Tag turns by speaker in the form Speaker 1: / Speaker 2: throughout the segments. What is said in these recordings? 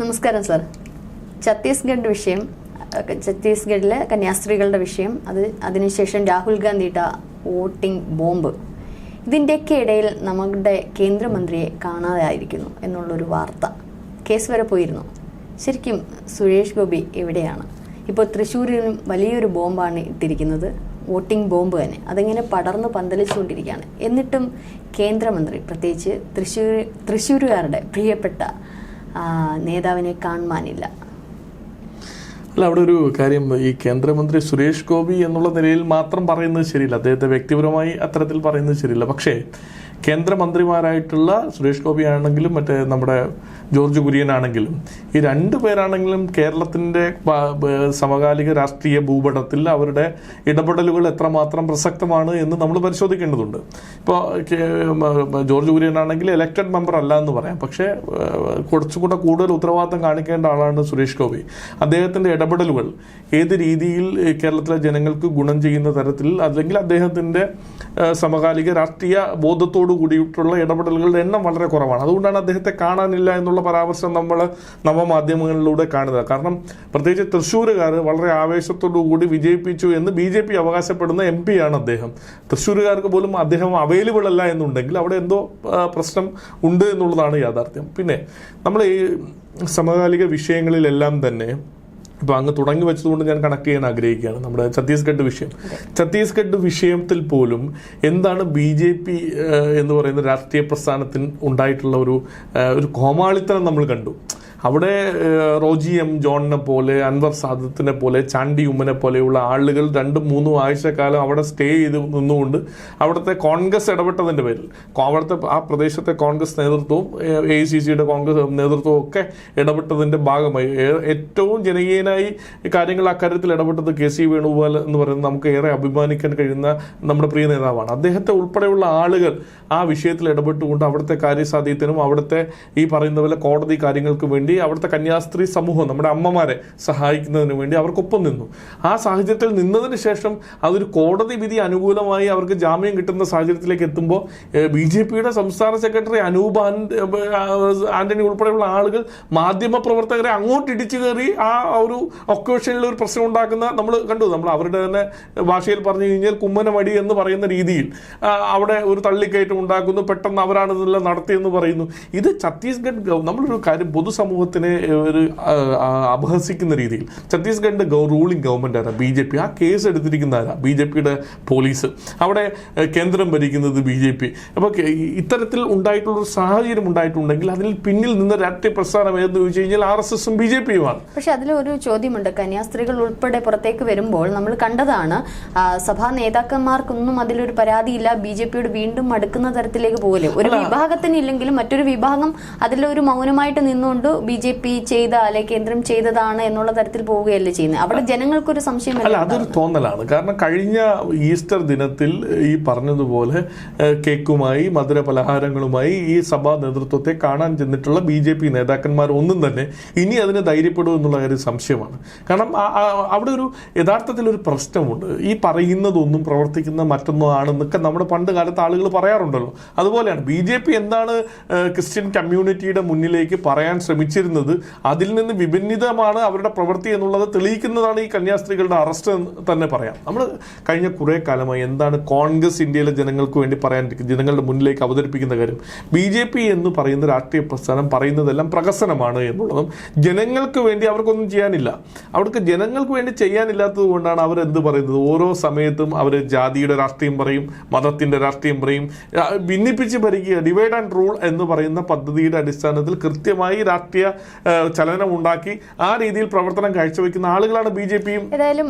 Speaker 1: നമസ്കാരം സാർ. ഛത്തീസ്ഗഡ് വിഷയം ഛത്തീസ്ഗഡിലെ കന്യാസ്ത്രീകളുടെ വിഷയം അത് അതിനുശേഷം രാഹുൽ ഗാന്ധിയുടെ വോട്ടിംഗ് ബോംബ്. ഇതിന്റെയൊക്കെ ഇടയിൽ നമ്മുടെ കേന്ദ്രമന്ത്രിയെ കാണാതായിരിക്കുന്നു എന്നുള്ളൊരു വാർത്ത. കേസ് വരെ പോയിരുന്നു. ശരിക്കും സുരേഷ് ഗോപി എവിടെയാണ്? ഇപ്പോൾ തൃശ്ശൂരിലും വലിയൊരു ബോംബാണ് ഇട്ടിരിക്കുന്നത്. വോട്ടിംഗ് ബോംബ് തന്നെ. അതിങ്ങനെ പടർന്ന് പന്തലിച്ചുകൊണ്ടിരിക്കുകയാണ്. എന്നിട്ടും കേന്ദ്രമന്ത്രി പ്രത്യേകിച്ച് തൃശ്ശൂർ തൃശ്ശൂരുകാരുടെ പ്രിയപ്പെട്ട നേതാവിനെ കാണുവാനില്ല.
Speaker 2: അല്ല അവിടെ ഒരു കാര്യം ഈ കേന്ദ്രമന്ത്രി സുരേഷ് ഗോപി എന്നുള്ള നിലയിൽ മാത്രം പറയുന്നത് ശരിയില്ല. അദ്ദേഹത്തെ വ്യക്തിപരമായി അത്തരത്തിൽ പറയുന്നത് ശരിയില്ല. പക്ഷേ കേന്ദ്രമന്ത്രിമാരായിട്ടുള്ള സുരേഷ് ഗോപി ആണെങ്കിലും മറ്റേ നമ്മുടെ ജോർജ് കുര്യനാണെങ്കിലും ഈ രണ്ടു പേരാണെങ്കിലും കേരളത്തിന്റെ സമകാലിക രാഷ്ട്രീയ ഭൂപടത്തിൽ അവരുടെ ഇടപെടലുകൾ എത്രമാത്രം പ്രസക്തമാണ് എന്ന് നമ്മൾ പരിശോധിക്കേണ്ടതുണ്ട്. ഇപ്പോൾ ജോർജ് കുര്യനാണെങ്കിൽ ഇലക്റ്റഡ് മെമ്പർ അല്ല എന്ന് പറയാം. പക്ഷേ കുറച്ചുകൂടെ കൂടുതൽ ഉത്തരവാദിത്തം കാണിക്കേണ്ട ആളാണ് സുരേഷ് ഗോപി. അദ്ദേഹത്തിന്റെ ഇടപെടലുകൾ ഏത് രീതിയിൽ കേരളത്തിലെ ജനങ്ങൾക്ക് ഗുണം ചെയ്യുന്ന തരത്തിൽ അല്ലെങ്കിൽ അദ്ദേഹത്തിന്റെ സമകാലിക രാഷ്ട്രീയ ബോധത്തോടു കൂടിയിട്ടുള്ള ഇടപെടലുകളുടെ എണ്ണം വളരെ കുറവാണ്. അതുകൊണ്ടാണ് അദ്ദേഹത്തെ കാണാനില്ല എന്നുള്ള പരാമർശം നമ്മൾ നവമാധ്യമങ്ങളിലൂടെ കാണുന്നത്. കാരണം പ്രത്യേകിച്ച് തൃശ്ശൂരുകാർ വളരെ ആവേശത്തോടു കൂടി വിജയിപ്പിച്ചു എന്ന് ബി ജെ പി അവകാശപ്പെടുന്ന എം പി ആണ് അദ്ദേഹം. തൃശ്ശൂരുകാർക്ക് പോലും അദ്ദേഹം അവൈലബിൾ അല്ല എന്നുണ്ടെങ്കിൽ അവിടെ എന്തോ പ്രശ്നം ഉണ്ട് എന്നുള്ളതാണ് യാഥാർത്ഥ്യം. പിന്നെ നമ്മൾ ഈ സമകാലിക വിഷയങ്ങളിലെല്ലാം തന്നെ ഇപ്പൊ അങ്ങ് തുടങ്ങി വെച്ചതുകൊണ്ട് ഞാൻ കണക്ട് ചെയ്യാൻ ആഗ്രഹിക്കുകയാണ് നമ്മുടെ ഛത്തീസ്ഗഡ് വിഷയം. ഛത്തീസ്ഗഡ് വിഷയത്തിൽ പോലും എന്താണ് ബി ജെ പി എന്ന് പറയുന്ന രാഷ്ട്രീയ പ്രസ്ഥാനത്തിന് ഉണ്ടായിട്ടുള്ള ഒരു ഒരു കോമാളിത്തനം നമ്മൾ കണ്ടു. അവിടെ റോജി എം ജോണിനെ പോലെ അൻവർ സാദത്തിനെ പോലെ ചാണ്ടി ഉമ്മനെ പോലെയുള്ള ആളുകൾ രണ്ടും മൂന്നും ആഴ്ചക്കാലം അവിടെ സ്റ്റേ ചെയ്ത് നിന്നുകൊണ്ട് അവിടുത്തെ കോൺഗ്രസ് ഇടപെട്ടതിന്റെ പേരിൽ. അവിടുത്തെ ആ പ്രദേശത്തെ കോൺഗ്രസ് നേതൃത്വവും എ സി സിയുടെ കോൺഗ്രസ് നേതൃത്വവും ഒക്കെ ഇടപെട്ടതിന്റെ ഭാഗമായി. ഏറ്റവും ജനകീയനായി കാര്യങ്ങൾ അക്കാര്യത്തിൽ ഇടപെട്ടത് കെ സി വേണുഗോപാൽ എന്ന് പറയുന്നത് നമുക്ക് ഏറെ അഭിമാനിക്കാൻ കഴിയുന്ന നമ്മുടെ പ്രിയ നേതാവാണ്. അദ്ദേഹത്തെ ഉൾപ്പെടെയുള്ള ആളുകൾ ആ വിഷയത്തിൽ ഇടപെട്ടുകൊണ്ട് അവിടുത്തെ കാര്യസാധ്യത്തിനും അവിടുത്തെ ഈ പറയുന്ന പോലെ കോടതി കാര്യങ്ങൾക്ക് വേണ്ടി അവിടുത്തെ കന്യാസ്ത്രീ സമൂഹം നമ്മുടെ അമ്മമാരെ സഹായിക്കുന്നതിന് വേണ്ടി അവർക്കൊപ്പം നിന്നു. ആ സാഹചര്യത്തിൽ നിന്നതിന് ശേഷം അതൊരു കോടതി വിധി അനുകൂലമായി അവർക്ക് ജാമ്യം കിട്ടുന്ന സാഹചര്യത്തിലേക്ക് എത്തുമ്പോൾ ബി ജെ പിയുടെ സംസ്ഥാന സെക്രട്ടറി അനൂപ് ആന്റണി ഉൾപ്പെടെയുള്ള ആളുകൾ മാധ്യമ പ്രവർത്തകരെ അങ്ങോട്ട് ഇടിച്ചു കയറി ആ ഒരു ഒക്കേഷനിൽ ഒരു പ്രശ്നം ഉണ്ടാക്കുന്ന നമ്മൾ കണ്ടു. നമ്മൾ അവരുടെ തന്നെ ഭാഷയിൽ പറഞ്ഞു കഴിഞ്ഞാൽ കുമ്മനമടി എന്ന് പറയുന്ന രീതിയിൽ അവിടെ ഒരു തള്ളിക്കയറ്റം ഉണ്ടാക്കുന്നു. പെട്ടെന്ന് അവരാണ് ഇതെല്ലാം നടത്തിയെന്ന് പറയുന്നു. ഇത് ഛത്തീസ്ഗഡ് നമ്മളൊരു കാര്യം പൊതുസമൂഹത്തിനെ ഒരു അപഹസിക്കുന്ന രീതിയിൽ. ഛത്തീസ്ഗഡിന്റെ ഗവ റൂളിംഗ് ഗവൺമെന്റ് ആരാ? B J P. ആ കേസ് എടുത്തിരിക്കുന്ന ആരാ? ബി ജെ പിയുടെ പോലീസ് അവിടെ കേന്ദ്രം ഭരിക്കുന്നത് ബി ജെ പി. അപ്പോൾ ഇത്തരത്തിൽ ഉണ്ടായിട്ടുള്ളൊരു സാഹചര്യം ഉണ്ടായിട്ടുണ്ടെങ്കിൽ അതിൽ പിന്നിൽ നിന്ന് രാഷ്ട്രീയ പ്രസ്ഥാനം ഏതെന്ന് ചോദിച്ചു കഴിഞ്ഞാൽ ആർ എസ് എസും ബി ജെ പിയുമാണ്.
Speaker 1: പക്ഷെ അതിലൊരു ചോദ്യമുണ്ട്. കന്യാസ്ത്രീകൾ ഉൾപ്പെടെ പുറത്തേക്ക് വരുമ്പോൾ നമ്മൾ കണ്ടതാണ് സഭാ നേതാക്കന്മാർക്കൊന്നും അതിലൊരു പരാതിയില്ല. ബി ജെ പിയോട് വീണ്ടും മടുക്കുന്ന തരത്തിലേക്ക് പോകൽ. ഒരു വിഭാഗത്തിന് ഇല്ലെങ്കിലും മറ്റൊരു വിഭാഗം അതിലൊരു മൗനമായിട്ട് നിന്നുകൊണ്ട് ബി ജെ പി ചെയ്ത അല്ലെ കേന്ദ്രം ചെയ്തതാണ് എന്നുള്ള തരത്തിൽ പോവുകയല്ലേ ചെയ്യുന്നത്? അവിടെ ജനങ്ങൾക്കൊരു സംശയം
Speaker 2: അല്ല അതൊരു തോന്നലാണ്. കാരണം കഴിഞ്ഞ ഈസ്റ്റർ ദിനത്തിൽ ഈ പറഞ്ഞതുപോലെ കേക്കുമായി മധുര പലഹാരങ്ങളുമായി ഈ സഭാ നേതൃത്വത്തെ കാണാൻ ചെന്നിട്ടുള്ള ബി ജെ പി നേതാക്കന്മാർ ഒന്നും തന്നെ ഇനി അതിന് ധൈര്യപ്പെടും എന്നുള്ള കാര്യം സംശയമാണ്. കാരണം അവിടെ ഒരു യഥാർത്ഥത്തിൽ ഒരു പ്രശ്നമുണ്ട്. ഈ പറയുന്നതൊന്നും പ്രവർത്തിക്കുന്ന മറ്റൊന്നോ ആണെന്നൊക്കെ നമ്മുടെ പണ്ട് കാലത്ത് ആളുകൾ പറയാറുണ്ടല്ലോ. അതുപോലെയാണ് ബി ജെ പി എന്താണ് ക്രിസ്ത്യൻ കമ്മ്യൂണിറ്റിയുടെ മുന്നിലേക്ക് പറയാൻ ശ്രമിച്ചിരുന്നത് അതിൽ നിന്ന് വിഭിന്നിതമാണ് അവരുടെ പ്രവൃത്തി എന്നുള്ളത് തെളിയിക്കുന്നതാണ് ഈ കന്യാസ്ത്രീകളുടെ അറസ്റ്റ് എന്ന് തന്നെ പറയാം. നമ്മൾ കഴിഞ്ഞ കുറേ കാലമായി എന്താണ് കോൺഗ്രസ് ഇന്ത്യയിലെ ജനങ്ങൾക്ക് വേണ്ടി പറയാൻ ജനങ്ങളുടെ മുന്നിലേക്ക് അവതരിപ്പിക്കുന്ന കാര്യം. ബി ജെ പി എന്ന് പറയുന്ന രാഷ്ട്രീയ പ്രസ്ഥാനം പറയുന്നതെല്ലാം പ്രകസനമാണ് എന്നുള്ളതും ജനങ്ങൾക്ക് വേണ്ടി അവർക്കൊന്നും ചെയ്യാനില്ല. അവർക്ക് ജനങ്ങൾക്ക് വേണ്ടി ചെയ്യാനില്ലാത്തത് കൊണ്ടാണ് അവർ എന്ത് പറയുന്നത്? ഓരോ സമയത്തും അവർ ജാതിയുടെ രാഷ്ട്രീയം പറയും മതത്തിന്റെ രാഷ്ട്രീയം പറയും ഭിന്നിപ്പിച്ച് ഭരിക്കുക ഡിവൈഡ് ആൻഡ് റൂൾ എന്ന് പറയുന്ന പദ്ധതിയുടെ അടിസ്ഥാനത്തിൽ കൃത്യമായി രാഷ്ട്രീയ ആ, ചലനം ഉണ്ടാക്കി ആ രീതിയിൽ പ്രവർത്തനം കാഴ്ചവെക്കുന്ന ആളുകളാണ് ബി ജെ പിയും.
Speaker 1: ഏതായാലും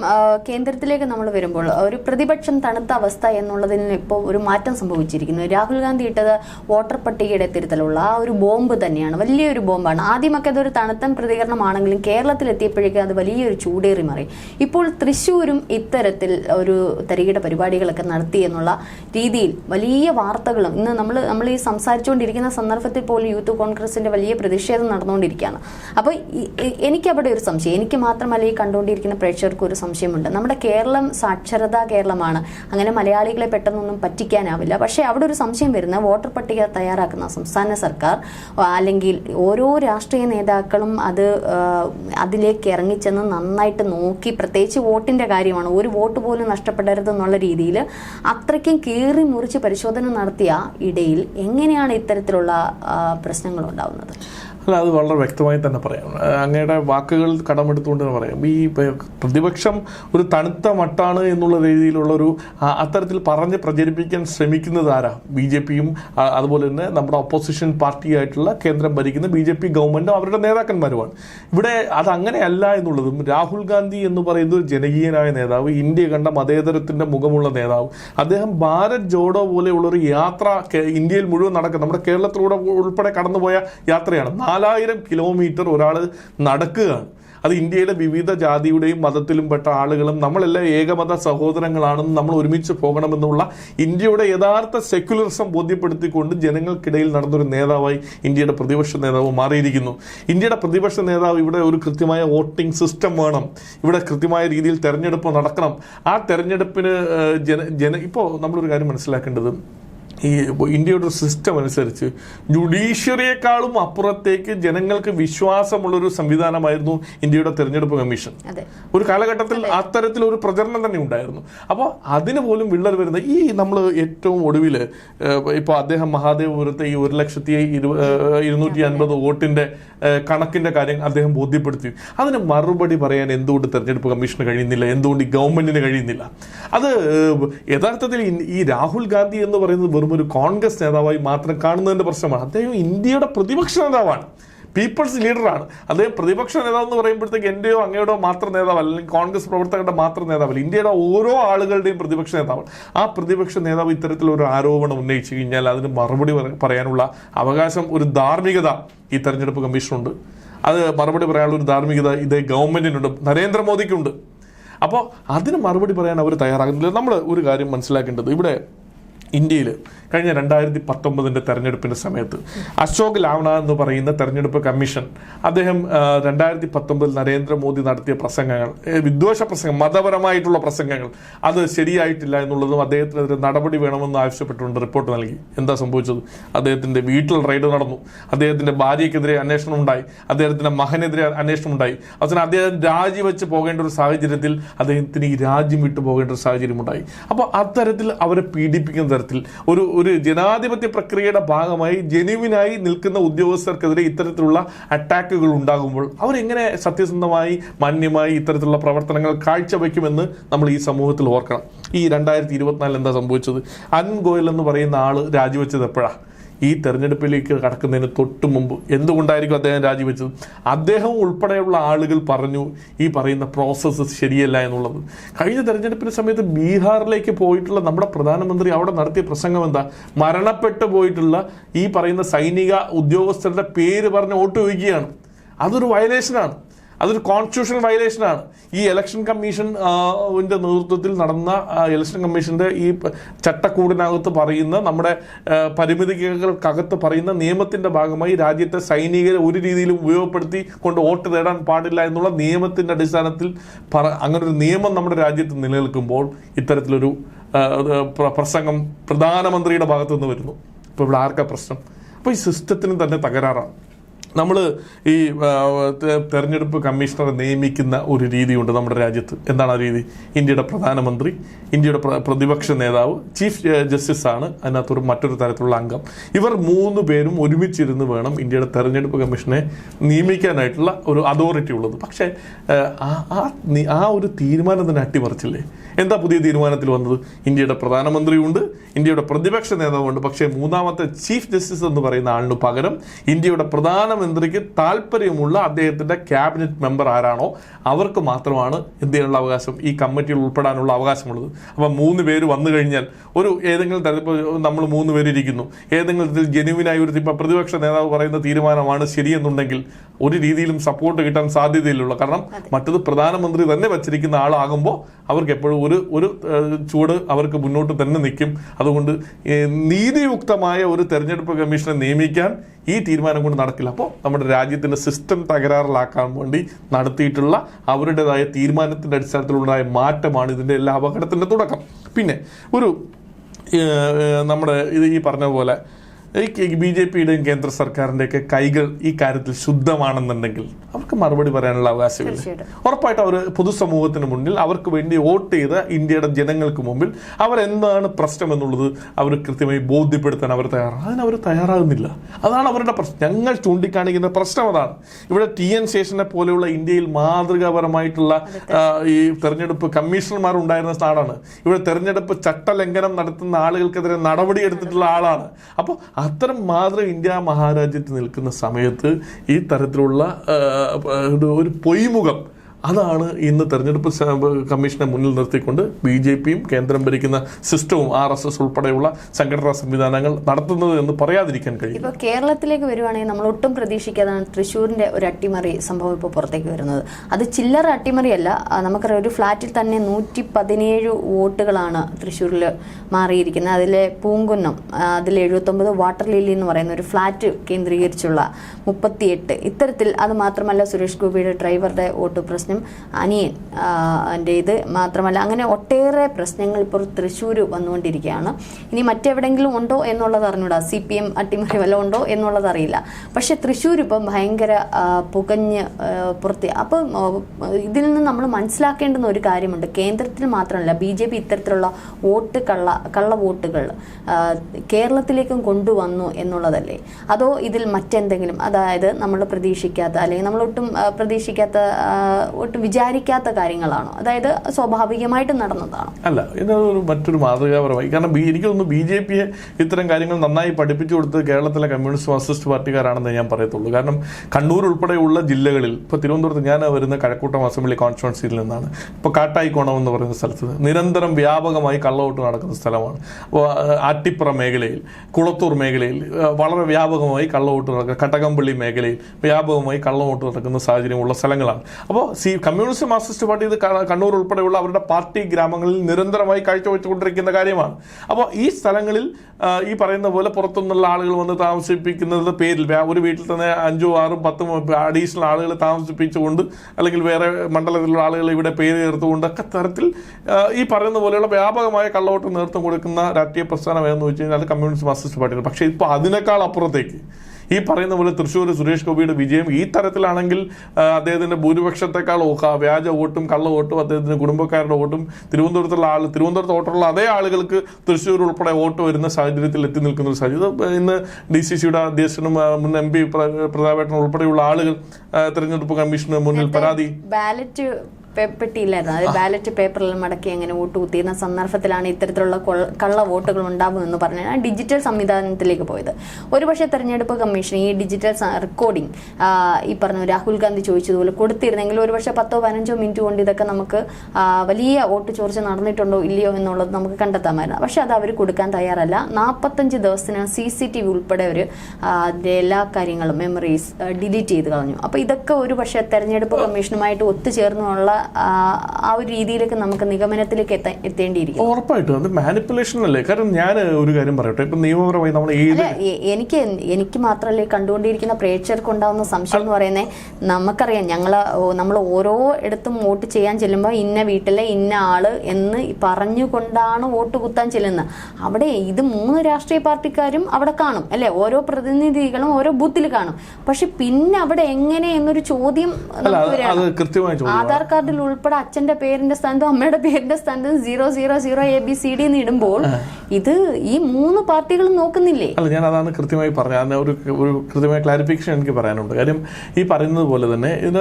Speaker 1: കേന്ദ്രത്തിലേക്ക് നമ്മൾ വരുമ്പോൾ ഒരു പ്രതിപക്ഷം തണുത്ത അവസ്ഥ എന്നുള്ളതിന് ഇപ്പോൾ ഒരു മാറ്റം സംഭവിച്ചിരിക്കുന്നു. രാഹുൽ ഗാന്ധി ഇട്ടത് വോട്ടർ പട്ടികയുടെ തിരുത്തലുള്ള ആ ഒരു ബോംബ് തന്നെയാണ്. വലിയൊരു ബോംബാണ്. ആദ്യമൊക്കെ അതൊരു തണുത്തൻ പ്രതികരണമാണെങ്കിലും കേരളത്തിൽ എത്തിയപ്പോഴേക്കും അത് വലിയൊരു ചൂടേറി മാറി. ഇപ്പോൾ തൃശ്ശൂരും ഇത്തരത്തിൽ ഒരു തരികിട പരിപാടികളൊക്കെ നടത്തി എന്നുള്ള രീതിയിൽ വലിയ വാർത്തകളും ഇന്ന് നമ്മൾ നമ്മൾ ഈ സംസാരിച്ചുകൊണ്ടിരിക്കുന്ന സന്ദർഭത്തിൽ പോലും യൂത്ത് കോൺഗ്രസിന്റെ വലിയ പ്രതിഷേധം നടന്നുകൊണ്ടിരിക്കുന്നു. നടന്നുകൊണ്ടിരിക്കുകയാണ് അപ്പോൾ എനിക്കവിടെ ഒരു സംശയം. എനിക്ക് മാത്രമല്ല ഈ കണ്ടുകൊണ്ടിരിക്കുന്ന പ്രേക്ഷകർക്ക് ഒരു സംശയമുണ്ട്. നമ്മുടെ കേരളം സാക്ഷരതാ കേരളമാണ്. അങ്ങനെ മലയാളികളെ പെട്ടെന്നൊന്നും പറ്റിക്കാനാവില്ല. പക്ഷേ അവിടെ ഒരു സംശയം വരുന്ന വോട്ടർ പട്ടിക തയ്യാറാക്കുന്ന സംസ്ഥാന സർക്കാർ അല്ലെങ്കിൽ ഓരോ രാഷ്ട്രീയ നേതാക്കളും അത് അതിലേക്ക് ഇറങ്ങിച്ചെന്ന് നന്നായിട്ട് നോക്കി പ്രത്യേകിച്ച് വോട്ടിന്റെ കാര്യമാണ്. ഒരു വോട്ട് പോലും നഷ്ടപ്പെടരുതെന്നുള്ള രീതിയിൽ അത്രയ്ക്കും കീറി മുറിച്ച് പരിശോധന നടത്തിയ ഇടയിൽ എങ്ങനെയാണ് ഇത്തരത്തിലുള്ള പ്രശ്നങ്ങൾ ഉണ്ടാവുന്നത്?
Speaker 2: അല്ല അത് വളരെ വ്യക്തമായി തന്നെ പറയാം. അങ്ങയുടെ വാക്കുകൾ കടമെടുത്തുകൊണ്ട് തന്നെ പറയാം. ഈ പ്രതിപക്ഷം ഒരു തണുത്ത മട്ടാണ് എന്നുള്ള രീതിയിലുള്ള ഒരു ആ, അത്തരത്തിൽ പറഞ്ഞ് പ്രചരിപ്പിക്കാൻ ശ്രമിക്കുന്നത് ആരാ? ബി ജെ പിയും അതുപോലെ തന്നെ നമ്മുടെ ഒപ്പോസിഷൻ പാർട്ടിയായിട്ടുള്ള കേന്ദ്രം ഭരിക്കുന്ന ബി ജെ പി ഗവൺമെന്റും അവരുടെ നേതാക്കന്മാരുമാണ്. ഇവിടെ അത് അങ്ങനെയല്ല എന്നുള്ളതും രാഹുൽ ഗാന്ധി എന്ന് പറയുന്ന ഒരു ജനകീയനായ നേതാവ് ഇന്ത്യ കണ്ട മതേതരത്തിന്റെ മുഖമുള്ള നേതാവ് അദ്ദേഹം ഭാരത് ജോഡോ പോലെയുള്ള ഒരു യാത്ര ഇന്ത്യയിൽ മുഴുവൻ നടക്കുന്ന നമ്മുടെ കേരളത്തിലൂടെ ഉൾപ്പെടെ കടന്നുപോയ യാത്രയാണ്. നാലായിരം കിലോമീറ്റർ ഒരാൾ നടക്കുകയാണ്. അത് ഇന്ത്യയിലെ വിവിധ ജാതിയുടെയും മതത്തിലും പെട്ട ആളുകളും നമ്മളെല്ലാം ഏകമത സഹോദരങ്ങളാണെന്ന് നമ്മൾ ഒരുമിച്ച് പോകണമെന്നുള്ള ഇന്ത്യയുടെ യഥാർത്ഥ സെക്യുലറിസം ബോധ്യപ്പെടുത്തിക്കൊണ്ട് ജനങ്ങൾക്കിടയിൽ നടന്നൊരു നേതാവായി ഇന്ത്യയുടെ പ്രതിപക്ഷ നേതാവ് മാറിയിരിക്കുന്നു. ഇന്ത്യയുടെ പ്രതിപക്ഷ നേതാവ് ഇവിടെ ഒരു കൃത്യമായ വോട്ടിംഗ് സിസ്റ്റം വേണം. ഇവിടെ കൃത്യമായ രീതിയിൽ തെരഞ്ഞെടുപ്പ് നടക്കണം. ആ തെരഞ്ഞെടുപ്പിന് ജന ജന ഇപ്പോൾ നമ്മളൊരു കാര്യം മനസ്സിലാക്കേണ്ടത് ഈ ഇന്ത്യയുടെ ഒരു സിസ്റ്റം അനുസരിച്ച് ജുഡീഷ്യറിയെക്കാളും അപ്പുറത്തേക്ക് ജനങ്ങൾക്ക് വിശ്വാസമുള്ളൊരു സംവിധാനമായിരുന്നു ഇന്ത്യയുടെ തെരഞ്ഞെടുപ്പ് കമ്മീഷൻ. ഒരു കാലഘട്ടത്തിൽ അത്തരത്തിൽ ഒരു പ്രചരണം തന്നെ ഉണ്ടായിരുന്നു. അപ്പോൾ അതിന് പോലും വിള്ളൽ വരുന്ന ഈ നമ്മൾ ഏറ്റവും ഒടുവിൽ ഇപ്പോൾ അദ്ദേഹം മഹാദേവപുരത്തെ ഈ ഒരു ലക്ഷത്തി ഇരുന്നൂറ്റി അൻപത് വോട്ടിന്റെ കണക്കിന്റെ കണക്കിന്റെ കാര്യം അദ്ദേഹം ബോധ്യപ്പെടുത്തി. അതിന് മറുപടി പറയാൻ എന്തുകൊണ്ട് തെരഞ്ഞെടുപ്പ് കമ്മീഷന് കഴിയുന്നില്ല? എന്തുകൊണ്ട് ഈ ഗവൺമെന്റിന് കഴിയുന്നില്ല? അത് യഥാർത്ഥത്തിൽ ഈ രാഹുൽ ഗാന്ധി എന്ന് പറയുന്നത് വെറും ഒരു കോൺഗ്രസ് നേതാവായി മാത്രം കാണുന്നതിന്റെ പ്രശ്നമാണ്. അദ്ദേഹം ഇന്ത്യയുടെ പ്രതിപക്ഷ നേതാവാണ്. പീപ്പിൾസ് ലീഡറാണ്. അദ്ദേഹം പ്രതിപക്ഷ നേതാവ് എന്ന് പറയുമ്പോഴത്തേക്ക് എന്റെയോ അങ്ങയുടെയോ മാത്രം നേതാവല്ല അല്ലെങ്കിൽ കോൺഗ്രസ് പ്രവർത്തകരുടെ മാത്രം നേതാവല്ല. ഇന്ത്യയുടെ ഓരോ ആളുകളുടെയും പ്രതിപക്ഷ നേതാവാണ് ആ പ്രതിപക്ഷ നേതാവ് ഇത്തരത്തിലൊരു ആരോപണം ഉന്നയിച്ചു കഴിഞ്ഞാൽ അതിന് മറുപടി പറയാനുള്ള അവകാശം ഒരു ധാർമ്മികത ഈ തെരഞ്ഞെടുപ്പ് കമ്മീഷനുണ്ട്. അത് മറുപടി പറയാനുള്ള ഒരു ധാർമ്മികത ഇതേ ഗവൺമെന്റിനുണ്ട്. നരേന്ദ്രമോദിക്കുണ്ട്. അപ്പോൾ അതിന് മറുപടി പറയാൻ അവർ തയ്യാറാകുന്നില്ല. നമ്മൾ ഒരു കാര്യം മനസ്സിലാക്കേണ്ടത്. ഇവിടെ ഇന്ത്യയിൽ കഴിഞ്ഞ രണ്ടായിരത്തി പത്തൊമ്പതിന്റെ തെരഞ്ഞെടുപ്പിന്റെ സമയത്ത് അശോക് ലാവണ എന്ന് പറയുന്ന തെരഞ്ഞെടുപ്പ് കമ്മീഷൻ അദ്ദേഹം രണ്ടായിരത്തി പത്തൊമ്പതിൽ നരേന്ദ്രമോദി നടത്തിയ പ്രസംഗങ്ങൾ വിദ്വേഷ പ്രസംഗം മതപരമായിട്ടുള്ള പ്രസംഗങ്ങൾ അത് ശരിയായിട്ടില്ല എന്നുള്ളതും അദ്ദേഹത്തിനെതിരെ നടപടി വേണമെന്ന് ആവശ്യപ്പെട്ടുകൊണ്ട് റിപ്പോർട്ട് നൽകി. എന്താ സംഭവിച്ചത്? അദ്ദേഹത്തിന്റെ വീട്ടിൽ റെയ്ഡ് നടന്നു. അദ്ദേഹത്തിന്റെ ഭാര്യയ്ക്കെതിരെ അന്വേഷണം ഉണ്ടായി. അദ്ദേഹത്തിന്റെ മകനെതിരെ അന്വേഷണം ഉണ്ടായി. അവസാനം അദ്ദേഹം രാജിവെച്ച് പോകേണ്ട ഒരു സാഹചര്യത്തിൽ അദ്ദേഹത്തിന് ഈ രാജ്യം വിട്ടു പോകേണ്ട ഒരു സാഹചര്യം ഉണ്ടായി. അപ്പോൾ അത്തരത്തിൽ അവരെ പീഡിപ്പിക്കുന്ന തരത്തിൽ ഒരു ഒരു ജനാധിപത്യ പ്രക്രിയയുടെ ഭാഗമായി ജെനുവിനായി നിൽക്കുന്ന ഉദ്യോഗസ്ഥർക്കെതിരെ ഇത്തരത്തിലുള്ള അറ്റാക്കുകൾ ഉണ്ടാകുമ്പോൾ അവരെങ്ങനെ സത്യസന്ധമായി മാന്യമായി ഇത്തരത്തിലുള്ള പ്രവർത്തനങ്ങൾ കാഴ്ചവെക്കുമെന്ന് നമ്മൾ ഈ സമൂഹത്തിൽ ഓർക്കണം. ഈ രണ്ടായിരത്തി ഇരുപത്തിനാലിൽ എന്താ സംഭവിച്ചത്? അൻ ഗോയൽ എന്ന് പറയുന്ന ആൾ രാജിവെച്ചത് എപ്പോഴാണ് ഈ തെരഞ്ഞെടുപ്പിലേക്ക് കടക്കുന്നതിന് തൊട്ട് മുമ്പ് എന്തുകൊണ്ടായിരിക്കും അദ്ദേഹം രാജിവെച്ചത്? അദ്ദേഹം ഉൾപ്പെടെയുള്ള ആളുകൾ പറഞ്ഞു ഈ പറയുന്ന പ്രോസസ്സ് ശരിയല്ല എന്നുള്ളത്. കഴിഞ്ഞ തെരഞ്ഞെടുപ്പിന് സമയത്ത് ബീഹാറിലേക്ക് പോയിട്ടുള്ള നമ്മുടെ പ്രധാനമന്ത്രി അവിടെ നടത്തിയ പ്രസംഗം എന്താ? മരണപ്പെട്ടു പോയിട്ടുള്ള ഈ പറയുന്ന സൈനിക ഉദ്യോഗസ്ഥരുടെ പേര് പറഞ്ഞ് വോട്ട് ചോദിക്കുകയാണ്. അതൊരു വയലേഷനാണ് അതൊരു കോൺസ്റ്റിറ്റ്യൂഷണൽ വയലേഷനാണ് ഈ ഇലക്ഷൻ കമ്മീഷൻ ആ, നേതൃത്വത്തിൽ നടന്ന ഇലക്ഷൻ കമ്മീഷന്റെ ഈ ചട്ടക്കൂടിനകത്ത് പറയുന്ന നമ്മുടെ പരിമിതികൾക്കകത്ത് പറയുന്ന നിയമത്തിന്റെ ഭാഗമായി രാജ്യത്തെ സൈനികരെ ഒരു രീതിയിലും ഉപയോഗപ്പെടുത്തി കൊണ്ട് വോട്ട് നേടാൻ പാടില്ല എന്നുള്ള നിയമത്തിന്റെ അടിസ്ഥാനത്തിൽ പറ അങ്ങനൊരു നിയമം നമ്മുടെ രാജ്യത്ത് നിലനിൽക്കുമ്പോൾ ഇത്തരത്തിലൊരു പ്രസംഗം പ്രധാനമന്ത്രിയുടെ ഭാഗത്തു നിന്ന് വരുന്നു. അപ്പോൾ ഇവിടെ ആർക്കാ പ്രശ്നം? അപ്പോൾ ഈ സിസ്റ്റത്തിന് തന്നെ തകരാറാണ്. നമ്മൾ ഈ തെരഞ്ഞെടുപ്പ് കമ്മീഷണറെ നിയമിക്കുന്ന ഒരു രീതിയുണ്ട് നമ്മുടെ രാജ്യത്ത്. എന്താണ് ആ രീതി? ഇന്ത്യയുടെ പ്രധാനമന്ത്രി ഇന്ത്യയുടെ പ്രതിപക്ഷ നേതാവ് ചീഫ് ജസ്റ്റിസ് ആണ് അതിനകത്തൊരു മറ്റൊരു തരത്തിലുള്ള അംഗം. ഇവർ മൂന്ന് പേരും ഒരുമിച്ചിരുന്ന് വേണം ഇന്ത്യയുടെ തെരഞ്ഞെടുപ്പ് കമ്മീഷനെ നിയമിക്കാനായിട്ടുള്ള ഒരു അതോറിറ്റി ഉള്ളത്. പക്ഷേ ആ ഒരു തീരുമാനം തന്നെ അട്ടിമറിച്ചില്ലേ? എന്താ പുതിയ തീരുമാനത്തിൽ വന്നത്? ഇന്ത്യയുടെ പ്രധാനമന്ത്രിയുണ്ട് ഇന്ത്യയുടെ പ്രതിപക്ഷ നേതാവുണ്ട് പക്ഷേ മൂന്നാമത്തെ ചീഫ് ജസ്റ്റിസ് എന്ന് പറയുന്ന ആളിന് പകരം ഇന്ത്യയുടെ പ്രധാനമന്ത്രിക്ക് താല്പര്യമുള്ള അദ്ദേഹത്തിന്റെ ക്യാബിനറ്റ് മെമ്പർ ആരാണോ അവർക്ക് മാത്രമാണ് എന്ത് ചെയ്യാനുള്ള അവകാശം ഈ കമ്മിറ്റിയിൽ ഉൾപ്പെടാനുള്ള അവകാശമുള്ളത്. അപ്പം മൂന്ന് പേര് വന്നു കഴിഞ്ഞാൽ ഒരു ഏതെങ്കിലും തരത്തിൽ നമ്മൾ മൂന്ന് പേരിരിക്കുന്നു ഏതെങ്കിലും തരത്തിൽ ജെനുവിനായി ഒരു ഇപ്പം പ്രതിപക്ഷ നേതാവ് പറയുന്ന തീരുമാനമാണ് ശരിയെന്നുണ്ടെങ്കിൽ ഒരു രീതിയിലും സപ്പോർട്ട് കിട്ടാൻ സാധ്യതയില്ല കാരണം മറ്റത് പ്രധാനമന്ത്രി തന്നെ വച്ചിരിക്കുന്ന ആളാകുമ്പോൾ അവർക്ക് എപ്പോഴും ഒരു ഒരു ചൂട് അവർക്ക് മുന്നോട്ട് തന്നെ നിൽക്കും. അതുകൊണ്ട് നീതിയുക്തമായ ഒരു തെരഞ്ഞെടുപ്പ് കമ്മീഷനെ നിയമിക്കാൻ ഈ തീരുമാനം കൊണ്ട് നടക്കില്ല. അപ്പോൾ നമ്മുടെ രാജ്യത്തിന്റെ സിസ്റ്റം തകരാറിലാക്കാൻ വേണ്ടി നടത്തിയിട്ടുള്ള അവരുടേതായ തീരുമാനത്തിന്റെ അടിസ്ഥാനത്തിലുണ്ടായ മാറ്റമാണ് ഇതിന്റെ എല്ലാ അപകടത്തിന്റെ തുടക്കം. പിന്നെ ഒരു നമ്മുടെ ഇത് ഈ പറഞ്ഞ പോലെ ഈ ബി ജെ പിയുടെയും കേന്ദ്ര സർക്കാരിന്റെയൊക്കെ കൈകൾ ഈ കാര്യത്തിൽ ശുദ്ധമാണെന്നുണ്ടെങ്കിൽ അവർക്ക് മറുപടി പറയാനുള്ള അവകാശമില്ല. ഉറപ്പായിട്ട് അവർ പൊതുസമൂഹത്തിന് മുന്നിൽ അവർക്ക് വേണ്ടി വോട്ട് ചെയ്ത ഇന്ത്യയുടെ ജനങ്ങൾക്ക് മുമ്പിൽ അവരെന്താണ് പ്രശ്നം എന്നുള്ളത് അവർ കൃത്യമായി ബോധ്യപ്പെടുത്താൻ അവർ തയ്യാറാണ് അതിന് അവർ തയ്യാറാകുന്നില്ല. അതാണ് അവരുടെ പ്രശ്നം. ഞങ്ങൾ ചൂണ്ടിക്കാണിക്കുന്ന പ്രശ്നം അതാണ്. ഇവിടെ ടി എൻ ശേഷനെ പോലെയുള്ള ഇന്ത്യയിൽ മാതൃകാപരമായിട്ടുള്ള ഈ തെരഞ്ഞെടുപ്പ് കമ്മീഷണർമാർ ഉണ്ടായിരുന്ന നാടാണ് ഇവിടെ തെരഞ്ഞെടുപ്പ് ചട്ടലംഘനം നടത്തുന്ന ആളുകൾക്കെതിരെ നടപടി എടുത്തിട്ടുള്ള ആളാണ്. അപ്പോൾ അത്തരം മാത്രം ഇന്ത്യ മഹാരാജ്യത്ത് നിൽക്കുന്ന സമയത്ത് ഈ തരത്തിലുള്ള ഒരു- പൊയ്മുഖം അതാണ് ഇന്ന് തെരഞ്ഞെടുപ്പ് കമ്മീഷനെ മുന്നിൽ നിർത്തിക്കൊണ്ട് ബി ജെ പിയും കേന്ദ്രം ഭരിക്കുന്ന സിസ്റ്റവും ആർ എസ് എസ് ഉൾപ്പെടെയുള്ള സംഘടനാ സംവിധാനങ്ങൾ നടത്തുന്നത് എന്ന് പറയാതിരിക്കാൻ കഴിയും.
Speaker 1: ഇപ്പോൾ കേരളത്തിലേക്ക് വരുവാണെങ്കിൽ നമ്മൾ ഒട്ടും പ്രതീക്ഷിക്കാതാണ് തൃശ്ശൂരിന്റെ ഒരു അട്ടിമറി സംഭവം ഇപ്പോൾ പുറത്തേക്ക് വരുന്നത്. അത് ചില്ലറ അട്ടിമറിയല്ല. നമുക്കറിയാം ഒരു ഫ്ലാറ്റിൽ തന്നെ നൂറ്റി പതിനേഴ് വോട്ടുകളാണ് തൃശ്ശൂരിൽ മാറിയിരിക്കുന്നത്. അതിലെ പൂങ്കുന്നം അതിൽ എഴുപത്തൊമ്പത് വാട്ടർ ലില്ലി എന്ന് പറയുന്ന ഒരു ഫ്ലാറ്റ് കേന്ദ്രീകരിച്ചുള്ള മുപ്പത്തിയെട്ട്. ഇത്തരത്തിൽ അത് മാത്രമല്ല സുരേഷ് ഗോപിയുടെ ഡ്രൈവറുടെ വോട്ട് പ്രശ്നം അനിയൻ എന്റെ ഇത് മാത്രമല്ല അങ്ങനെ ഒട്ടേറെ പ്രശ്നങ്ങൾ ഇപ്പോൾ തൃശ്ശൂർ വന്നുകൊണ്ടിരിക്കുകയാണ്. ഇനി മറ്റെവിടെങ്കിലും ഉണ്ടോ എന്നുള്ളത് അറിഞ്ഞൂടാ. സി പി എം അട്ടിമറി വല്ലതും ഉണ്ടോ എന്നുള്ളത് അറിയില്ല. പക്ഷെ തൃശ്ശൂർ ഇപ്പം ഭയങ്കര പുകഞ്ഞ് പുറത്തി. അപ്പം ഇതിൽ നിന്ന് നമ്മൾ മനസ്സിലാക്കേണ്ടുന്ന ഒരു കാര്യമുണ്ട്. കേന്ദ്രത്തിൽ മാത്രമല്ല ബി ജെ പി ഇത്തരത്തിലുള്ള വോട്ട് കള്ള കള്ള വോട്ടുകൾ കേരളത്തിലേക്കും കൊണ്ടുവന്നു എന്നുള്ളതല്ലേ? അതോ ഇതിൽ മറ്റെന്തെങ്കിലും അതായത് നമ്മൾ പ്രതീക്ഷിക്കാത്ത അല്ലെങ്കിൽ നമ്മൾ ഒട്ടും പ്രതീക്ഷിക്കാത്ത ഒട്ടും വിചാരിക്കാത്ത കാര്യങ്ങളാണോ? അതായത് സ്വാഭാവികമായിട്ട് നടന്നതാണോ.
Speaker 2: അല്ല ഇത് മറ്റൊരു മാതൃകാപരമായി. കാരണം എനിക്ക് തോന്നുന്നു ബി ജെ പിയെ ഇത്തരം കാര്യങ്ങൾ നന്നായി പഠിപ്പിച്ചു കൊടുത്ത് കേരളത്തിലെ കമ്മ്യൂണിസ്റ്റ് മാർക്സിസ്റ്റ് പാർട്ടിക്കാരാണെന്ന് ഞാൻ പറയത്തുള്ളൂ. കാരണം കണ്ണൂർ ഉൾപ്പെടെയുള്ള ജില്ലകളിൽ ഇപ്പോൾ തിരുവനന്തപുരത്ത് ഞാൻ വരുന്ന കഴക്കൂട്ടം അസംബ്ലി കോൺസ്റ്റുവൻസിയിൽ നിന്നാണ്. ഇപ്പോൾ കാട്ടായിക്കോണം എന്ന് പറയുന്ന സ്ഥലത്ത് നിരന്തരം വ്യാപകമായി കള്ളവോട്ട് നടക്കുന്ന സ്ഥലമാണ്. ആറ്റിപ്പുറ മേഖലയിൽ കുളത്തൂർ മേഖലയിൽ വളരെ വ്യാപകമായി കള്ളവോട്ട് നടക്കുന്ന കട്ടകമ്പള്ളി മേഖലയിൽ വ്യാപകമായി കള്ളവോട്ട് നടക്കുന്ന സാഹചര്യമുള്ള സ്ഥലങ്ങളാണ്. അപ്പോൾ സി കമ്മ്യൂണിസ്റ്റ് മാർക്സിസ്റ്റ് പാർട്ടി ഇത് കണ്ണൂർ ഉൾപ്പെടെയുള്ള അവരുടെ പാർട്ടി ഗ്രാമങ്ങളിൽ നിരന്തരമായി കാഴ്ചവെച്ചുകൊണ്ടിരിക്കുന്ന കാര്യമാണ്. അപ്പോൾ ഈ സ്ഥലങ്ങളിൽ ഈ പറയുന്ന പോലെ പുറത്തുനിന്നുള്ള ആളുകൾ വന്ന് താമസിപ്പിക്കുന്നതിന്റെ പേരിൽ ഒരു വീട്ടിൽ തന്നെ അഞ്ചോ ആറും പത്തും അഡീഷണൽ ആളുകൾ താമസിപ്പിച്ചുകൊണ്ട് അല്ലെങ്കിൽ വേറെ മണ്ഡലത്തിലുള്ള ആളുകൾ ഇവിടെ പേര് ചേർത്തുകൊണ്ട് ഒക്കെ തരത്തിൽ ഈ പറയുന്ന പോലെയുള്ള വ്യാപകമായ കള്ളവോട്ട് നേതൃത്വം കൊടുക്കുന്ന രാഷ്ട്രീയ പ്രസ്ഥാനം ഏതെന്ന് വെച്ച് കഴിഞ്ഞാൽ കമ്മ്യൂണിസ്റ്റ് മാർക്സിസ്റ്റ് പാർട്ടിയാണ്. പക്ഷേ ഇപ്പോൾ അതിനേക്കാൾ അപ്പുറത്തേക്ക് ഈ പറയുന്ന പോലെ തൃശ്ശൂർ സുരേഷ് ഗോപിയുടെ വിജയം ഈ തരത്തിലാണെങ്കിൽ അദ്ദേഹത്തിന്റെ ഭൂരിപക്ഷത്തെക്കാൾ വ്യാജ വോട്ടും കള്ള വോട്ടും അദ്ദേഹത്തിന്റെ കുടുംബക്കാരുടെ വോട്ടും തിരുവനന്തപുരത്തുള്ള ആൾ തിരുവനന്തപുരത്ത് വോട്ടുള്ള അതേ ആളുകൾക്ക് തൃശ്ശൂർ ഉൾപ്പെടെ വോട്ട് വരുന്ന സാഹചര്യത്തിൽ എത്തി നിൽക്കുന്ന ഒരു സാഹചര്യം. ഇന്ന് ഡി സി സിയുടെ അധ്യക്ഷനും മുൻ എം പി പ്രതാപേട്ടനും ഉൾപ്പെടെയുള്ള ആളുകൾ തെരഞ്ഞെടുപ്പ് കമ്മീഷന് മുന്നിൽ പരാതി
Speaker 1: ബാലറ്റ് പെട്ടിയില്ലായിരുന്നു. അത് ബാലറ്റ് പേപ്പറിൽ മടക്കി അങ്ങനെ വോട്ട് കുത്തിയിരുന്ന സന്ദർഭത്തിലാണ് ഇത്തരത്തിലുള്ള കള്ള വോട്ടുകൾ ഉണ്ടാകുമെന്ന് പറഞ്ഞാൽ ഡിജിറ്റൽ സംവിധാനത്തിലേക്ക് പോയത്. ഒരുപക്ഷെ തെരഞ്ഞെടുപ്പ് കമ്മീഷൻ ഈ ഡിജിറ്റൽ റെക്കോർഡിംഗ് ഈ പറഞ്ഞു രാഹുൽ ഗാന്ധി ചോദിച്ചതുപോലെ കൊടുത്തിരുന്നെങ്കിൽ ഒരുപക്ഷെ പത്തോ പതിനഞ്ചോ മിനിറ്റ് കൊണ്ട് ഇതൊക്കെ നമുക്ക് വലിയ വോട്ട് ചോർച്ച നടന്നിട്ടുണ്ടോ ഇല്ലയോ എന്നുള്ളത് നമുക്ക് കണ്ടെത്താമായിരുന്നു. പക്ഷെ അത് അവർ കൊടുക്കാൻ തയ്യാറല്ല. നാൽപ്പത്തഞ്ച് ദിവസത്തിന് സി സി ടി വി ഉൾപ്പെടെ അവർ അതിന്റെ എല്ലാ കാര്യങ്ങളും മെമ്മറീസ് ഡിലീറ്റ് ചെയ്ത് കളഞ്ഞു. അപ്പോൾ ഇതൊക്കെ ഒരു പക്ഷേ തെരഞ്ഞെടുപ്പ് കമ്മീഷനുമായിട്ട് ഒത്തുചേർന്നുള്ള ആ, ഒരു രീതിയിലേക്ക് നമുക്ക് നിഗമനത്തിലേക്ക് എത്താൻ എത്തേണ്ടിയിരിക്കും
Speaker 2: ഉറപ്പായിട്ടും അത് മാനിപ്പുലേഷൻ അല്ലേ? കാരണം ഞാൻ ഒരു കാര്യം പറയട്ടെ ഇപ്പൊ നിയമപരമായി നമ്മൾ ഏത്
Speaker 1: എനിക്ക് എനിക്ക് മാത്രമല്ല കണ്ടുകൊണ്ടിരിക്കുന്ന പ്രേക്ഷകർക്ക് ഉണ്ടാവുന്ന സംശയം എന്ന് പറയുന്നത് നമുക്കറിയാം ഞങ്ങൾ നമ്മൾ ഓരോ ഇടത്തും വോട്ട് ചെയ്യാൻ ചെല്ലുമ്പോൾ ഇന്ന വീട്ടിലെ ഇന്ന ആൾ എന്ന് പറഞ്ഞുകൊണ്ടാണ് വോട്ട് കുത്താൻ ചെല്ലുന്നത്. അവിടെ ഇത് മൂന്ന് രാഷ്ട്രീയ പാർട്ടിക്കാരും അവിടെ കാണും അല്ലെ? ഓരോ പ്രതിനിധികളും ഓരോ ബൂത്തിൽ കാണും. പക്ഷെ പിന്നെ അവിടെ എങ്ങനെ എന്നൊരു ചോദ്യം
Speaker 2: ആധാർ
Speaker 1: നമുക്ക് കാർഡിൽ ഉൾപ്പെടെ അച്ഛന്റെ പേരിന്റെ സ്ഥാനത്തും അമ്മയുടെ പേരിന്റെ സ്ഥാനത്തും zero zero zero A B C D എന്ന് ഇടുമ്പോൾ ഇത് ഈ മൂന്ന് പാർട്ടികളും നോക്കുന്നില്ലേ?
Speaker 2: അല്ല ഞാൻ അതാണ് കൃത്യമായി പറഞ്ഞത്. അതിന് ഒരു ഒരു കൃത്യമായ ക്ലാരിഫിക്കേഷൻ എനിക്ക് പറയാനുണ്ട്. കാര്യം ഈ പറയുന്നത് പോലെ തന്നെ ഇത്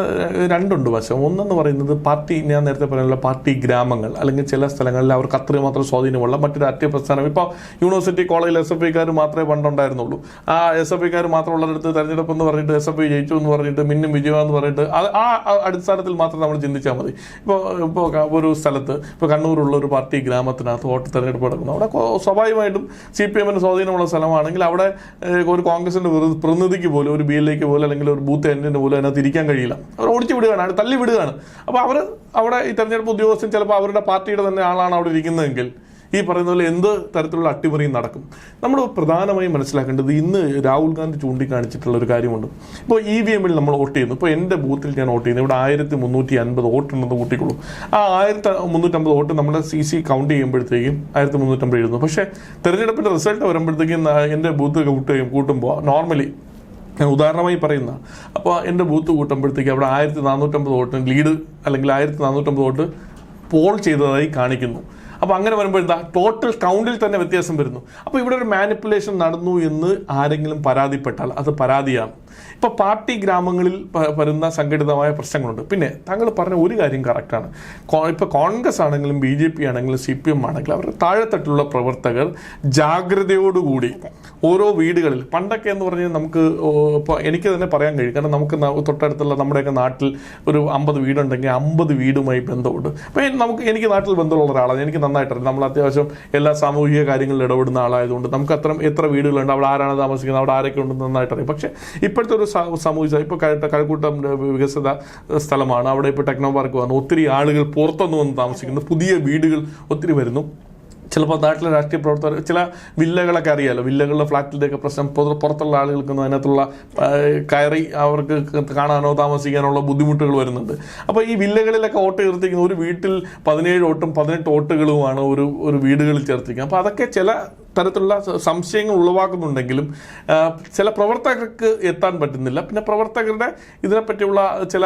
Speaker 2: രണ്ടുണ്ട് വശം. ഒന്നെന്ന് പറയുന്നത് പാർട്ടി ഞാൻ നേരത്തെ പറയാനുള്ള പാർട്ടി ഗ്രാമങ്ങൾ അല്ലെങ്കിൽ ചില സ്ഥലങ്ങളിൽ അവർക്ക് മാത്രം സ്വാധീനമുള്ള മറ്റൊരു രാഷ്ട്രീയ പ്രസ്ഥാനം. ഇപ്പോൾ യൂണിവേഴ്സിറ്റി കോളേജിൽ എസ് എഫ് ഐക്കാർ മാത്രമേ പണ്ടുണ്ടായിരുന്നുള്ളൂ. ആ എസ് എഫ് ഐക്കാർ മാത്രമുള്ളിടത്ത് തെരഞ്ഞെടുപ്പ് എന്ന് പറഞ്ഞിട്ട് എസ് എഫ് ഐ ജയിച്ചു എന്ന് പറഞ്ഞിട്ട് മിന്നും വിജയം എന്ന് പറഞ്ഞിട്ട് ആ അടിസ്ഥാനത്തിൽ മാത്രം നമ്മൾ ചിന്തിച്ചാൽ മതി. ഇപ്പോൾ ഇപ്പോൾ ഒരു സ്ഥലത്ത് ഇപ്പോൾ കണ്ണൂരുള്ള ഒരു പാർട്ടി ഗ്രാമത്തിനകത്ത് വോട്ട് തെരഞ്ഞെടുപ്പ് നടക്കുന്നു. അവിടെ സ്വാഭാവികമായിട്ടും സി പി എമ്മിന് സ്വാധീനമുള്ള സ്ഥലമാണെങ്കിൽ അവിടെ ഒരു കോൺഗ്രസിന്റെ വെറു- പ്രതിനിധിക്ക് പോലും ഒരു ബി എല്ലേക്ക് പോലും അല്ലെങ്കിൽ ഒരു ബൂത്ത് എൻഡിന് പോലും അതിനകത്ത് ഇരിക്കാൻ കഴിയില്ല. അവർ ഓടിച്ചു വിടുകയാണ് തള്ളി വിടുകയാണ്. അപ്പോൾ അവർ അവിടെ ഈ തെരഞ്ഞെടുപ്പ് ഉദ്യോഗസ്ഥൻ ചിലപ്പോൾ അവരുടെ പാർട്ടിയുടെ തന്നെ ആളാണ് അവിടെ ഇരിക്കുന്നതെങ്കിൽ ഈ പറയുന്ന പോലെ എന്ത് തരത്തിലുള്ള അട്ടിമറിയും നടക്കും? നമ്മൾ പ്രധാനമായും മനസ്സിലാക്കേണ്ടത് ഇന്ന് രാഹുൽ ഗാന്ധി ചൂണ്ടിക്കാണിച്ചിട്ടുള്ള ഒരു കാര്യമുണ്ട്. ഇപ്പോൾ ഇ വി എമ്മിൽ നമ്മൾ വോട്ട് ചെയ്യുന്നു. ഇപ്പോൾ എന്റെ ബൂത്തിൽ ഞാൻ വോട്ട് ചെയ്യുന്നു. ഇവിടെ ആയിരത്തി മുന്നൂറ്റി അൻപത് വോട്ടുണ്ടെന്ന് കൂട്ടിക്കൊള്ളൂ. ആ ആയിരത്തി മുന്നൂറ്റമ്പത് വോട്ട് നമ്മുടെ സി സി കൗണ്ട് ചെയ്യുമ്പോഴത്തേക്കും ആയിരത്തി മുന്നൂറ്റമ്പത് എഴുതുന്നു. പക്ഷേ തെരഞ്ഞെടുപ്പിന്റെ റിസൾട്ട് വരുമ്പോഴത്തേക്കും എന്റെ ബൂത്ത് കൂട്ട് കൂട്ടുമ്പോൾ നോർമലി ഞാൻ ഉദാഹരണമായി പറയുന്ന അപ്പോൾ എന്റെ ബൂത്ത് കൂട്ടുമ്പോഴത്തേക്ക് അവിടെ ആയിരത്തി നാനൂറ്റമ്പത് വോട്ട് ലീഡ് അല്ലെങ്കിൽ ആയിരത്തി നാനൂറ്റമ്പത് വോട്ട് പോൾ ചെയ്തതായി കാണിക്കുന്നു. അപ്പോൾ അങ്ങനെ വരുമ്പോൾ എന്താ ടോട്ടൽ കൗണ്ടിൽ തന്നെ വ്യത്യാസം വരുന്നു. അപ്പോൾ ഇവിടെ ഒരു മാനിപ്പുലേഷൻ നടന്നു എന്ന് ആരെങ്കിലും പരാതിപ്പെട്ടാൽ അത് പരാതിയാണ്. ഇപ്പോൾ പാർട്ടി ഗ്രാമങ്ങളിൽ വരുന്ന സംഘടിതമായ പ്രശ്നങ്ങളുണ്ട്. പിന്നെ താങ്കൾ പറഞ്ഞ ഒരു കാര്യം കറക്റ്റാണ് ഇപ്പോൾ കോൺഗ്രസ് ആണെങ്കിലും ബി ജെ പി ആണെങ്കിലും സി പി എം ആണെങ്കിലും അവരുടെ താഴെത്തട്ടുള്ള പ്രവർത്തകർ ജാഗ്രതയോടുകൂടി ഓരോ വീടുകളിൽ പണ്ടൊക്കെ എന്ന് പറഞ്ഞാൽ നമുക്ക് ഇപ്പൊ ഇപ്പോൾ എനിക്ക് തന്നെ പറയാൻ കഴിയും. കാരണം നമുക്ക് തൊട്ടടുത്തുള്ള നമ്മുടെയൊക്കെ നാട്ടിൽ ഒരു അമ്പത് വീടുണ്ടെങ്കിൽ അമ്പത് വീടുമായി ബന്ധമുണ്ട്. അപ്പോൾ നമുക്ക് എനിക്ക് നാട്ടിൽ ബന്ധമുള്ള ഒരാളാണ്. എനിക്ക് നന്നായിട്ടറിയാം. നമ്മൾ അത്യാവശ്യം എല്ലാ സാമൂഹിക കാര്യങ്ങളിൽ ഇടപെടുന്ന ആളായതുകൊണ്ട് നമുക്ക് അത്ര എത്ര വീടുകളുണ്ട് അവിടെ ആരാണ് താമസിക്കുന്നത് അവിടെ ആരൊക്കെ ഉണ്ടെന്ന് നന്നായിട്ടറിയാം. പക്ഷേ ഇപ്പോഴത്തെ ഒരു സാ- സാമൂഹിക ഇപ്പോൾ കഴക്കൂട്ടം വികസിത സ്ഥലമാണ്. അവിടെ ഇപ്പോൾ ടെക്നോ പാർക്ക് വന്നു. ഒത്തിരി ആളുകൾ പുറത്തുനിന്ന് വന്ന് താമസിക്കുന്നു. പുതിയ വീടുകൾ ഒത്തിരി വരുന്നു. ചിലപ്പോൾ നാട്ടിലെ രാഷ്ട്രീയ പ്രവർത്തകർ ചില വില്ലകളൊക്കെ അറിയാലോ. വില്ലകളിലെ ഫ്ലാറ്റിന്റെയൊക്കെ പ്രശ്നം പുറ- പുറത്തുള്ള ആളുകൾക്കൊന്നും അതിനകത്തുള്ള കയറി അവർക്ക് കാണാനോ താമസിക്കാനുള്ള ബുദ്ധിമുട്ടുകൾ വരുന്നുണ്ട്. അപ്പോൾ ഈ വില്ലകളിലൊക്കെ ഓട്ട് ചേർത്തിരിക്കുന്ന ഒരു വീട്ടിൽ പതിനേഴ് ഓട്ടും പതിനെട്ട് ഓട്ടുകളുമാണ് ഒരു ഒരു വീടുകളിൽ ചേർത്തിരിക്കുന്നത്. അപ്പോൾ അതൊക്കെ ചില തരത്തിലുള്ള സംശയങ്ങൾ ഉളവാക്കുന്നുണ്ടെങ്കിലും ചില പ്രവർത്തകർക്ക് എത്താൻ പറ്റുന്നില്ല. പിന്നെ പ്രവർത്തകരുടെ ഇതിനെപ്പറ്റിയുള്ള ചില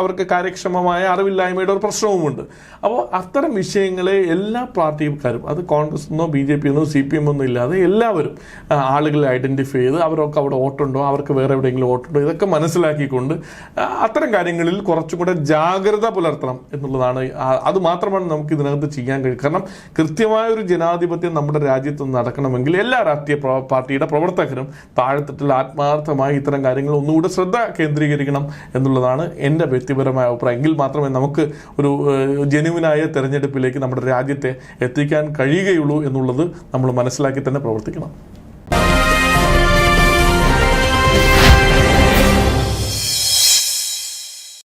Speaker 2: അവർക്ക് കാര്യക്ഷമമായ അറിവില്ലായ്മയുടെ ഒരു പ്രശ്നവുമുണ്ട്. അപ്പോൾ അത്തരം വിഷയങ്ങളെ എല്ലാ പാർട്ടിക്കാരും അത് കോൺഗ്രസ് എന്നോ ബി ജെ പി എന്നോ സി പി എം ഒന്നും ഇല്ലാതെ എല്ലാവരും ആളുകളെ ഐഡന്റിഫൈ ചെയ്ത് അവരൊക്കെ അവിടെ വോട്ടുണ്ടോ അവർക്ക് വേറെ എവിടെയെങ്കിലും വോട്ടുണ്ടോ ഇതൊക്കെ മനസ്സിലാക്കിക്കൊണ്ട് അത്തരം കാര്യങ്ങളിൽ കുറച്ചും കൂടെ ജാഗ്രത പുലർത്തണം എന്നുള്ളതാണ്. അത് മാത്രമാണ് നമുക്ക് ഇതിനകത്ത് ചെയ്യാൻ കഴിയും കാരണം കൃത്യമായ ഒരു ജനാധിപത്യം നമ്മുടെ രാജ്യത്ത് നടക്കണമെങ്കിൽ എല്ലാ രാഷ്ട്രീയ പാർട്ടിയുടെ പ്രവർത്തകരും താഴെത്തട്ടിൽ ആത്മാർത്ഥമായി ഇത്തരം കാര്യങ്ങൾ ഒന്നുകൂടെ ശ്രദ്ധ കേന്ദ്രീകരിക്കണം എന്നുള്ളതാണ് എന്റെ വ്യക്തിപരമായ അഭിപ്രായം. എങ്കിൽ മാത്രമേ നമുക്ക് ഒരു ജനുവിനായ തെരഞ്ഞെടുപ്പിലേക്ക് നമ്മുടെ രാജ്യത്തെ എത്തിക്കാൻ കഴിയുകയുള്ളൂ എന്നുള്ളത് നമ്മൾ മനസ്സിലാക്കി തന്നെ പ്രവർത്തിക്കണം.